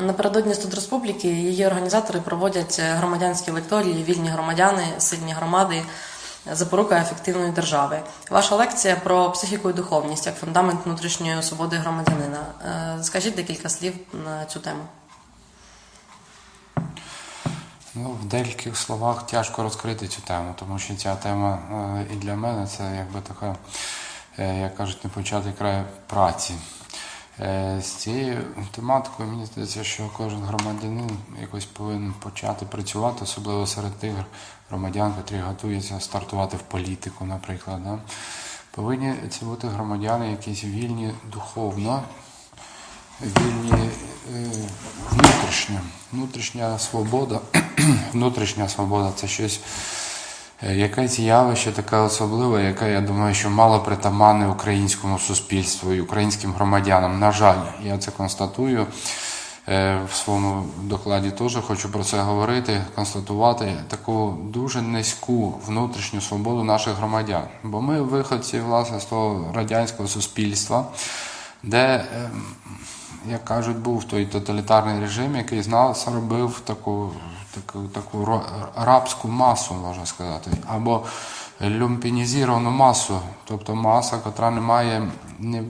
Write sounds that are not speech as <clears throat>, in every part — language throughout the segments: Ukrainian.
Напередодні Студ Республіки її організатори проводять громадянські лекторії, вільні громадяни, сильні громади, запорука ефективної держави. Ваша лекція про психіку і духовність як фундамент внутрішньої свободи громадянина. Е, Скажіть декілька слів на цю тему. Ну, в деяких словах тяжко розкрити цю тему, тому що ця тема е, і для мене це якби така, е, як кажуть, не початий край праці. Е, З цією тематикою мені здається, що кожен громадянин якось повинен почати працювати, особливо серед тих громадян, які готуються стартувати в політику, наприклад. Да? Повинні це бути громадяни, якісь вільні духовно, вільні е, внутрішньо. Внутрішня свобода. <clears throat> Внутрішня свобода це щось, якесь явище таке особливе, яке, я думаю, що мало притаманне українському суспільству і українським громадянам. На жаль, я це констатую. Е, В своєму докладі теж хочу про це говорити, констатувати таку дуже низьку внутрішню свободу наших громадян. Бо ми виходці власне з того радянського суспільства, де ем, як кажуть, був той тоталітарний режим, який з нас робив таку, таку, таку рабську масу, можна сказати, або люмпінізовану масу, тобто маса, яка не має, не,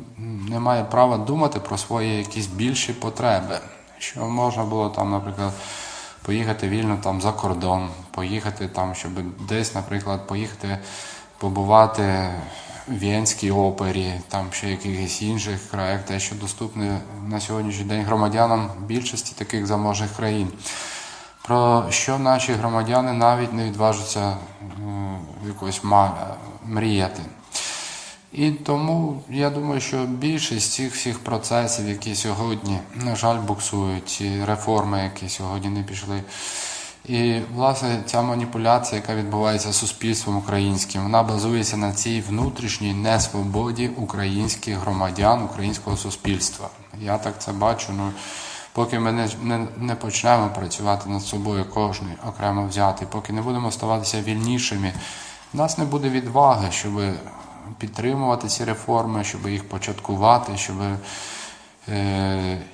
не має права думати про свої якісь більші потреби. Що можна було там, наприклад, поїхати вільно там за кордон, поїхати там, щоб десь, наприклад, поїхати побувати Венській опері, там ще якихось інших краях, те, що доступне на сьогоднішній день громадянам більшості таких заможних країн. Про що наші громадяни навіть не відважуються е, якось мріяти. І тому я думаю, що більшість цих всіх процесів, які сьогодні, на жаль, буксують, ці реформи, які сьогодні не пішли. І власне ця маніпуляція, яка відбувається суспільством українським, вона базується на цій внутрішній несвободі українських громадян, українського суспільства. Я так це бачу. Ну поки ми не, не, не почнемо працювати над собою, кожен окремо взяти, поки не будемо ставатися вільнішими, в нас не буде відваги, щоб підтримувати ці реформи, щоб їх початкувати, щоб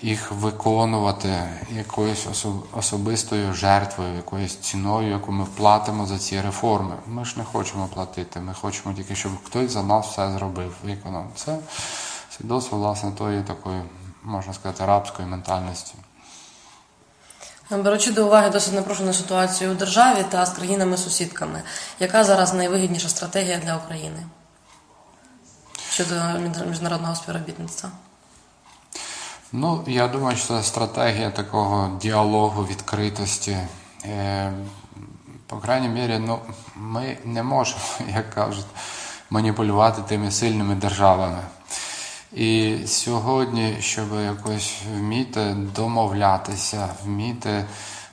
їх виконувати якоюсь особистою жертвою, якоюсь ціною, яку ми платимо за ці реформи. Ми ж не хочемо платити, ми хочемо тільки, щоб хтось за нас все зробив, виконав. Це свідоцтво власне тої такої, можна сказати, рабської ментальності. Беручи до уваги досить напружену ситуацію у державі та з країнами-сусідками, яка зараз найвигідніша стратегія для України щодо міжнародного співробітництва? Ну, я думаю, що це стратегія такого діалогу, відкритості. Е, по крайній мірі, ну, ми не можемо, <laughs> як кажуть, маніпулювати тими сильними державами. І сьогодні, щоб якось вміти домовлятися, вміти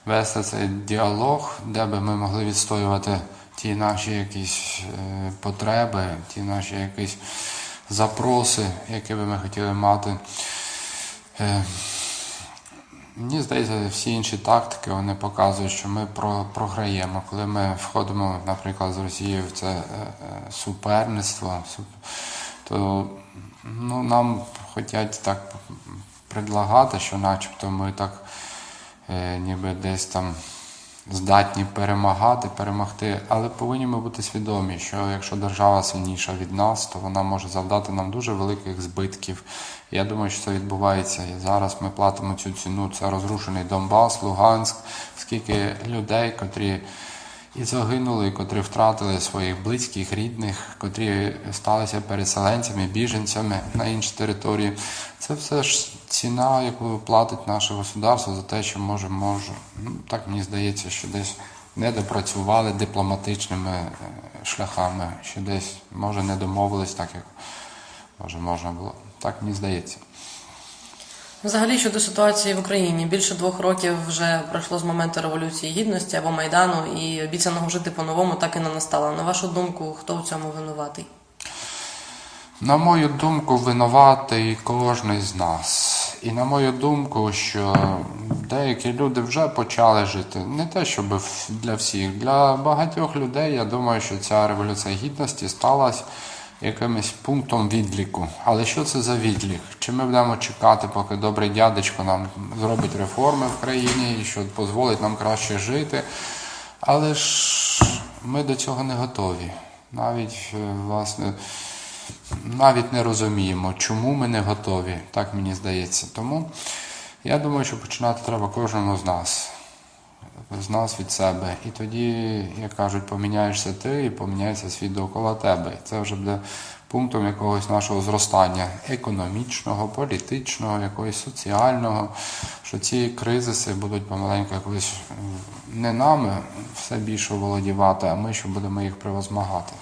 вести цей діалог, де би ми могли відстоювати ті наші якісь е, потреби, ті наші якісь запроси, які би ми хотіли мати. Е, Мені здається, всі інші тактики вони показують, що ми про, програємо. Коли ми входимо, наприклад, з Росією в це е, е, суперництво, то ну, нам хочуть так предлагати, що начебто ми так ніби десь там здатні перемагати, перемогти, але повинні ми бути свідомі, що якщо держава сильніша від нас, то вона може завдати нам дуже великих збитків. Я думаю, що це відбувається. І зараз ми платимо цю ціну. Це розрушений Донбас, Луганськ, скільки людей, котрі і загинули, котрі втратили своїх близьких, рідних, котрі сталися переселенцями, біженцями на інші території. Це все ж ціна, яку платить наше государство за те, що може, може. Ну, так мені здається, що десь не допрацювали дипломатичними е, шляхами, що десь може не домовились так, як може можна було. Так мені здається. Взагалі щодо ситуації в Україні, більше двох років вже пройшло з моменту революції гідності або майдану, і обіцяного жити по-новому так і не настало. На вашу думку, хто в цьому винуватий? На мою думку, винуватий кожен з нас. І на мою думку, що деякі люди вже почали жити. Не те, щоб для всіх. Для багатьох людей, я думаю, що ця революція гідності сталася якимось пунктом відліку. Але що це за відлік? Чи ми будемо чекати, поки добрий дядечко нам зробить реформи в країні і що дозволить нам краще жити? Але ж ми до цього не готові. Навіть, е, власне, навіть не розуміємо, чому ми не готові, так мені здається. Тому я думаю, що починати треба кожному з нас. З нас від себе. І тоді, як кажуть, поміняєшся ти і поміняється світ довкола тебе. І це вже буде пунктом якогось нашого зростання економічного, політичного, якогось соціального, що ці кризиси будуть помаленьку якось не нами все більше володівати, а ми, що будемо їх превозмагати.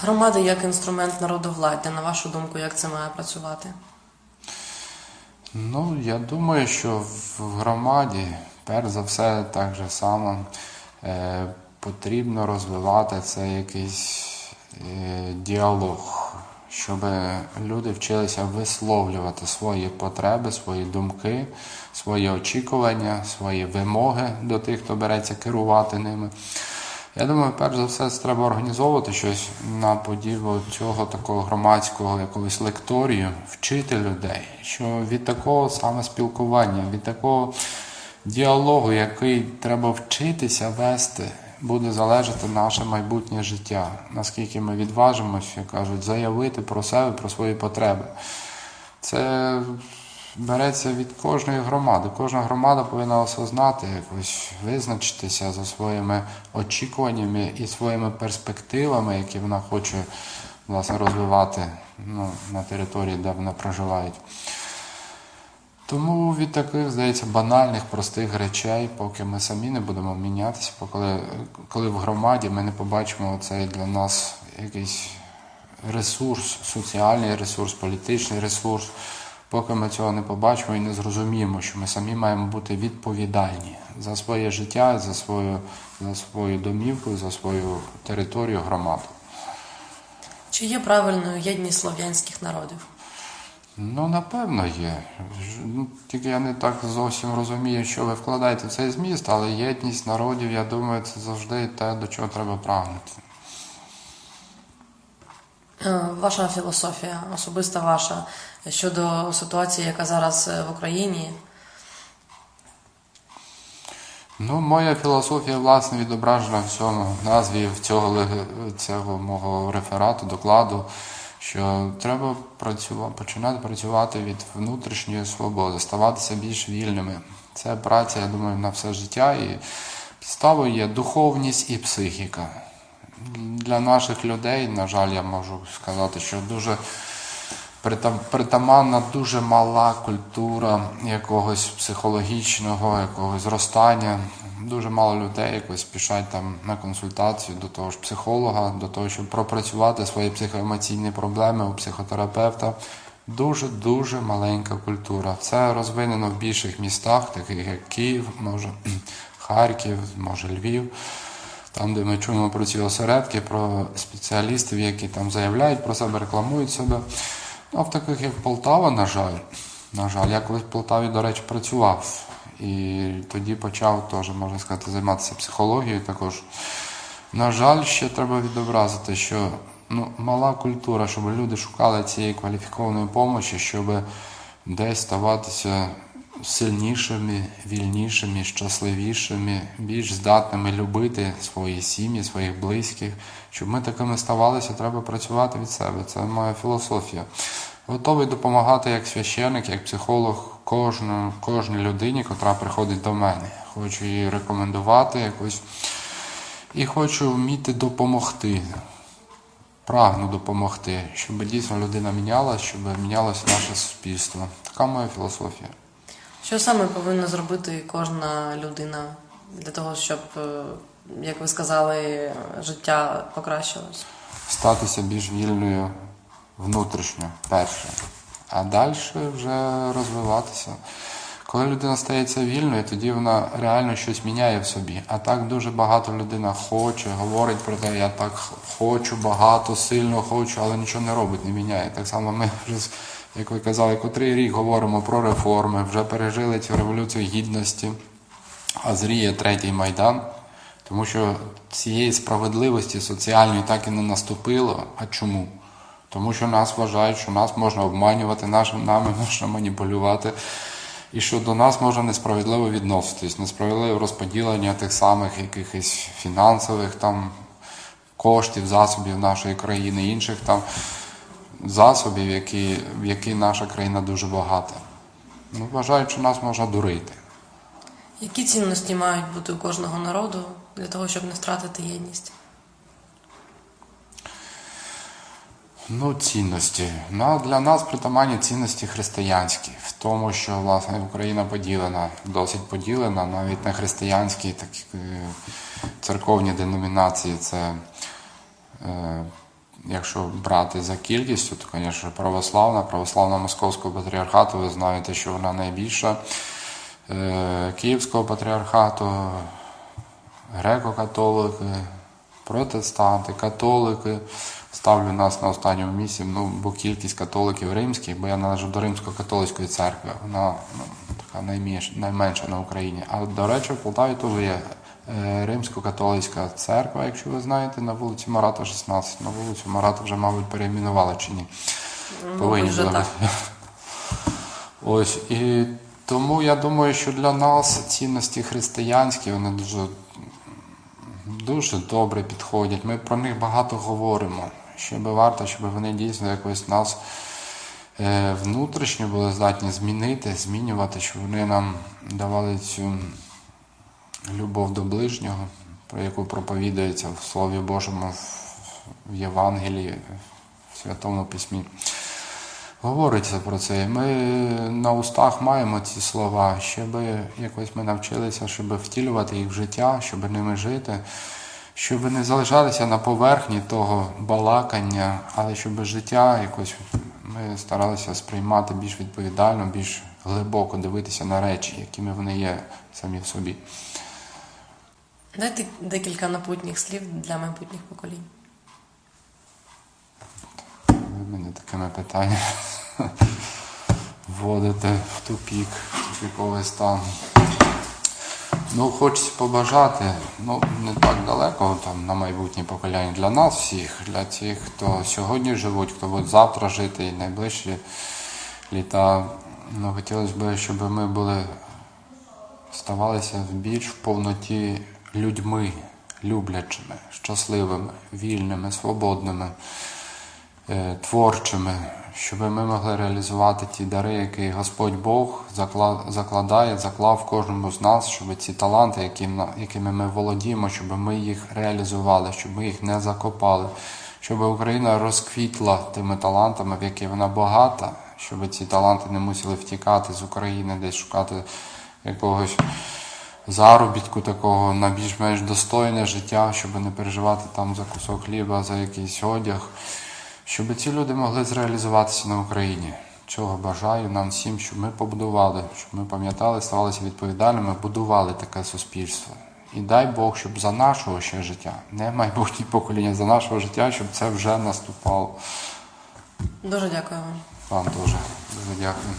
Громади як інструмент народовладдя, на вашу думку, як це має працювати? Ну, я думаю, що в громаді, перш за все, так же само е, потрібно розвивати це якийсь е, діалог, щоб люди вчилися висловлювати свої потреби, свої думки, свої очікування, свої вимоги до тих, хто береться керувати ними. Я думаю, перш за все, це треба організовувати щось на подібу цього такого громадського якогось лекторію, вчити людей, що від такого саме спілкування, від такого діалогу, який треба вчитися вести, буде залежати наше майбутнє життя. Наскільки ми відважимося, як кажуть, заявити про себе, про свої потреби. Це береться від кожної громади. Кожна громада повинна осознати, якось визначитися за своїми очікуваннями і своїми перспективами, які вона хоче власне розвивати ну, на території, де вона проживає. Тому від таких, здається, банальних, простих речей, поки ми самі не будемо мінятися, коли, коли в громаді ми не побачимо цей для нас якийсь ресурс, соціальний ресурс, політичний ресурс, поки ми цього не побачимо і не зрозуміємо, що ми самі маємо бути відповідальні за своє життя, за свою, за свою домівку, за свою територію, громаду. Чи є правильною єдність слов'янських народів? Ну, напевно, є. Ну, тільки я не так зовсім розумію, що ви вкладаєте в цей зміст, але єдність народів, я думаю, це завжди те, до чого треба прагнути. Е, Ваша філософія, особиста ваша, щодо ситуації, яка зараз е, в Україні. Ну, моя філософія, власне, відображена в цьому назві в цього, цього мого реферату, докладу, що треба працювати, починати працювати від внутрішньої свободи, ставатися більш вільними. Це праця, я думаю, на все життя. І підставою є духовність і психіка. Для наших людей, на жаль, я можу сказати, що дуже притаманна дуже мала культура якогось психологічного, якогось зростання. Дуже мало людей якось спішать там на консультацію до того ж психолога, до того, щоб пропрацювати свої психоемоційні проблеми у психотерапевта. Дуже дуже маленька культура. Це розвинено в більших містах, таких як Київ, може <clears throat> Харків, може Львів. Там, де ми чуємо про ці осередки, про спеціалістів, які там заявляють про себе, рекламують себе. А в таких як Полтава, на жаль, на жаль, я колись в Полтаві, до речі, працював. І тоді почав теж, можна сказати, займатися психологією також. На жаль, ще треба відобразити, що ну, мала культура, щоб люди шукали цієї кваліфікованої допомоги, щоб десь ставатися сильнішими, вільнішими, щасливішими, більш здатними любити свої сім'ї, своїх близьких. Щоб ми такими ставалися, треба працювати від себе. Це моя філософія. Готовий допомагати як священник, як психолог кожну, кожній людині, котра приходить до мене. Хочу її рекомендувати якось. І хочу вміти допомогти. Прагну допомогти, щоб дійсно людина мінялася, щоб мінялося наше суспільство. Така моя філософія. Що саме повинна зробити кожна людина для того, щоб, е, як ви сказали, життя покращилось? Статися більш вільною внутрішньо, перше. А далі вже розвиватися. Коли людина стається вільною, тоді вона реально щось міняє в собі. А так дуже багато людина хоче, говорить про те, я так хочу, багато, сильно хочу, але нічого не робить, не міняє. Так само ми <laughs> вже, як ви казали, котрий рік говоримо про реформи, вже пережили цю революцію гідності, а зріє третій майдан. Тому що цієї справедливості соціальної так і не наступило. А чому? Тому що нас вважають, що нас можна обманювати, нами можна маніпулювати, і що до нас можна несправедливо відноситись, несправедливе розподілення тих самих якихось фінансових там коштів, засобів нашої країни, інших там засобів, які, в які наша країна дуже багата. Ну, вважають, що нас можна дурити. Які цінності мають бути у кожного народу для того, щоб не втратити єдність? Ну, цінності. Ну, для нас притаманні цінності християнські, в тому, що власне Україна поділена, досить поділена, навіть на християнські такі е, церковні деномінації. Це, е, якщо брати за кількістю, то, звісно, православна, православна Московського патріархату, ви знаєте, що вона найбільша. Е, Київського патріархату, греко-католики, протестанти, католики. Ставлю нас на останньому місці, ну, бо кількість католиків римських, бо я належу до Римсько-католицької церкви, вона ну, така найменш, найменша на Україні. А до речі, в Полтаві теж є е, Римсько-католицька церква, якщо ви знаєте, на вулиці Марата 16. На вулицю Марата вже, мабуть, перейменували чи ні. Повинні вже так. <laughs> Ось і тому я думаю, що для нас цінності християнські вони дуже, дуже добре підходять. Ми про них багато говоримо. Що би варто, щоб вони дійсно якось нас е, внутрішньо були здатні змінити, змінювати, щоб вони нам давали цю любов до ближнього, про яку проповідується в Слові Божому, в Євангелії, в Святому Письмі. Говориться про це. Ми на устах маємо ці слова, щоб якось ми навчилися, щоб втілювати їх в життя, щоб ними жити, щоб не залишалися на поверхні того балакання, але щоб життя якось ми старалися сприймати більш відповідально, більш глибоко дивитися на речі, якими вони є самі в собі. Дайте декілька напутніх слів для майбутніх поколінь. Ви мене такими питаннями <laughs> вводите в тупік, в тупіковий стан. Ну, хочеться побажати, ну, не так далеко там, на майбутнє покоління для нас всіх, для тих, хто сьогодні живуть, хто буде завтра жити і найближчі літа. Ну, хотілося б, щоб ми були, ставалися більш в повноті людьми, люблячими, щасливими, вільними, свободними творчими, щоб ми могли реалізувати ті дари, які Господь Бог закла- закладає, заклав кожному з нас, щоб ці таланти, якими ми володіємо, щоб ми їх реалізували, щоб ми їх не закопали, щоб Україна розквітла тими талантами, в які вона багата, щоб ці таланти не мусили втікати з України, десь шукати якогось заробітку такого на більш-менш достойне життя, щоб не переживати там за кусок хліба, за якийсь одяг, щоб ці люди могли зреалізуватися на Україні. Цього бажаю нам всім, щоб ми побудували, щоб ми пам'ятали, ставалися відповідальними, будували таке суспільство. І дай Бог, щоб за нашого ще життя, не майбутні покоління, за нашого життя, щоб це вже наступало. Дуже дякую вам. Вам дуже дуже дякую.